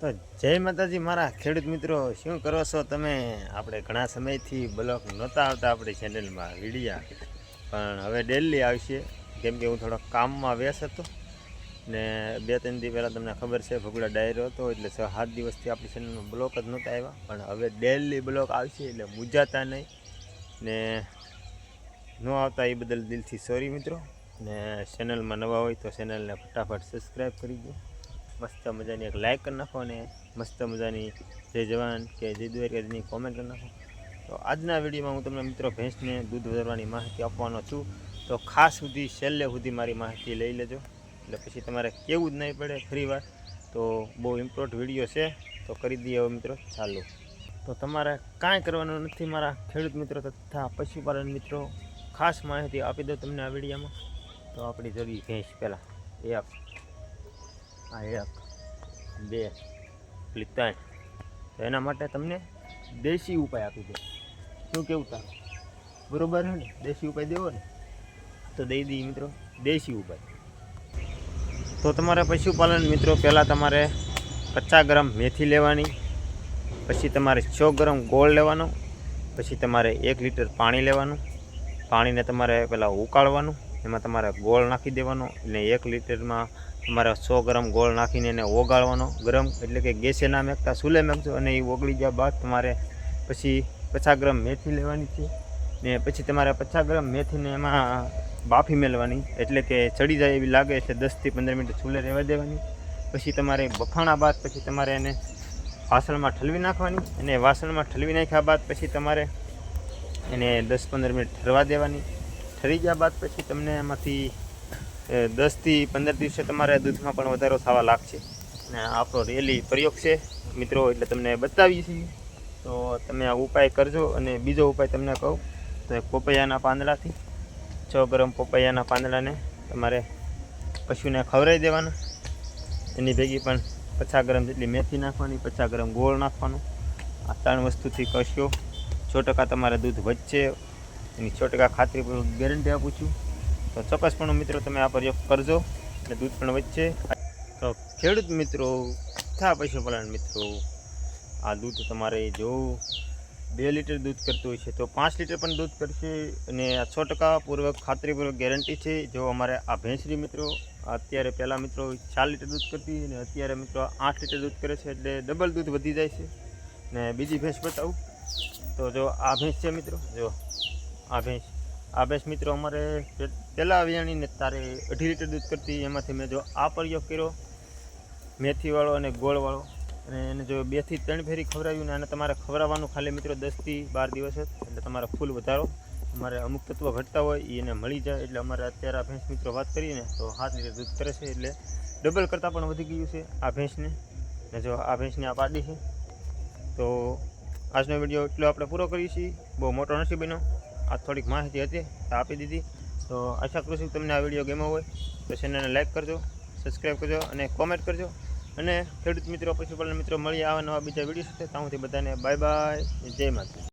તો જય માતાજી, મારા ખેડૂત મિત્રો, શું કરો છો તમે? આપણે ઘણા સમયથી બ્લોક નહોતા આવતા આપણી ચેનલમાં વિડીયા. પણ હવે ડેલી આવશે. કેમ કે હું થોડો કામમાં વ્યસ્ત હતો ને બે ત્રણ દિવસ પહેલાં તમને ખબર છે, ભગુડા ડાયરો હતો, એટલે છ સાત દિવસથી આપણી ચેનલમાં બ્લોક જ નહોતા આવ્યા. પણ હવે ડેલી બ્લોક આવશે, એટલે મૂંઝાતા નહીં. ને ન આવતા એ બદલ દિલથી સોરી મિત્રો. ને ચેનલમાં નવા હોય તો ચેનલને ફટાફટ સબસ્ક્રાઈબ કરી દો. મસ્ત મજાની એક લાઈક કરી નાખો અને મસ્ત મજાની જય જવાન કે જય દ્વારકાની કોમેન્ટ કરી નાખો. તો આજના વિડીયોમાં હું તમને મિત્રો ભેંસને દૂધ વધારવાની માહિતી આપવાનો છું. તો ખાસ સુધી છેલ્લે સુધી મારી માહિતી લઈ લેજો. એટલે પછી તમારે કેવું જ નહીં પડે ફરી વાર તો બહુ ઇમ્પોર્ટ વીડિયો છે. તો કરી દઈએ હવે મિત્રો, ચાલો. તો તમારે કાંઈ કરવાનું નથી મારા ખેડૂત મિત્રો તથા પશુપાલન મિત્રો. ખાસ માહિતી આપી દો તમને આ વિડીયામાં. તો આપણી જોડી ભેંસ પહેલાં. એક આ એક બે. પેલી ત્રણ તો એના માટે તમને દેશી ઉપાય આપી દે. શું કેવું તારું? બરોબર છે ને? દેશી ઉપાય દેવો ને? તો દઈ દઈએ મિત્રો. દેશી ઉપાય. તો તમારે પશુપાલન મિત્રો, પહેલાં તમારે પચાસ ગ્રામ મેથી લેવાની, પછી તમારે છ ગ્રામ ગોળ લેવાનો, પછી તમારે એક લીટર પાણી લેવાનું, પાણીને તમારે પહેલાં ઉકાળવાનું એમાં તમારે ગોળ નાખી દેવાનો અને એક લીટરમાં તમારે સો ગ્રામ ગોળ નાખીને એને ઓગાળવાનો. ગરમ એટલે કે ગેસે ના મેકતા, સૂલે મેકજો અને એ ઓગળી ગયા બાદ તમારે પછી પચાસ ગ્રામ મેથી લેવાની છે. ને પછી તમારે પચાસ ગ્રામ મેથીને એમાં બાફી મેળવાની, એટલે કે ચડી જાય એવી લાગે એટલે દસથી પંદર મિનિટ સૂલે રહેવા દેવાની. પછી તમારે બફાણા બાદ પછી તમારે એને વાસણમાં ઠલવી નાખવાની અને વાસણમાં ઠલવી નાખ્યા બાદ પછી તમારે એને દસ પંદર મિનિટ ઠરવા દેવાની. ઠરી ગયા બાદ પછી તમને એમાંથી દસથી પંદર દિવસે તમારે દૂધમાં પણ વધારો થવા લાગશે. અને આપણો રેલી પ્રયોગ છે, મિત્રો, એટલે તમને બતાવીએ છીએ. તો તમે આ ઉપાય કરજો અને બીજો ઉપાય તમને કહું, તો પોપૈયાના પાંદડાથી, છ ગરમ પોપૈયાના પાંદડાને તમારે પશુને ખવડાવી દેવાના. એની ભેગી પણ પચાસ ગ્રામ જેટલી મેથી નાખવાની, પચાસ ગ્રામ ગોળ નાખવાનું. આ ત્રણ વસ્તુથી કશો, સો ટકા તમારે દૂધ વધશે. એની સો ટકા ખાતરીપૂર્વક ગેરંટી આપું છું. તો ચોક્કસપણે મિત્રો તમે આ પ્રયોગ કરજો અને દૂધ પણ વધશે. તો ખેડૂત મિત્રો તથા પશુપાલન મિત્રો, આ દૂધ તમારે જો બે લીટર દૂધ કરતું હોય છે, તો પાંચ લીટર પણ દૂધ કરશે અને આ છ ટકા પૂર્વક ખાતરીપૂર્વક ગેરંટી છે. જો અમારે આ ભેંસરી મિત્રો, અત્યારે પહેલાં મિત્રો ચાર લીટર દૂધ કરતી અને અત્યારે મિત્રો આઠ લીટર દૂધ કરે છે, એટલે ડબલ દૂધ વધી જાય છે. ને બીજી ભેંસ બતાવું. તો જો આ ભેંસ છે મિત્રો, જો આ ભેંસ આ ભેંસ મિત્રો, અમારે પહેલાં વિયાણીને તારે અઢી લીટર દૂધ કરતી એમાંથી મેં જો આ પ્રયોગ કર્યો, મેથીવાળો અને ગોળવાળો. અને એને જો બેથી ત્રણ ફેરી ખવડાવ્યું ને આને તમારે ખવડાવવાનું ખાલી મિત્રો દસથી બાર દિવસ જ, એટલે તમારે ફૂલ વધારો. અમારે અમુક તત્વો ઘટતા હોય એ એને મળી જાય, એટલે અમારે અત્યારે આ ભેંસ મિત્રો વાત કરીને તો સાત લીટર દૂધ કરે છે, એટલે ડબલ કરતાં પણ વધી ગયું છે આ ભેંસને ને જો આ ભેંસને આ પાડી છે. તો આજનો વીડિયો એટલો આપણે પૂરો કરીએ છીએ. બહુ મોટો નથી બન્યો. આ થોડીક માહિતી હતી આપી દીધી. તો આશા કરું છું તમને આ વીડિયો ગમ્યો હોય, તો ચેનલને લાઇક કરજો સબસ્ક્રાઈબ કરજો અને કોમેન્ટ કરજો. અને ખેડૂત મિત્રો પશુપાલન મિત્રો મળી આવા નવા બીજા વીડિયો સાથે. ત્યાંથી બધાને બાય બાય જય માતા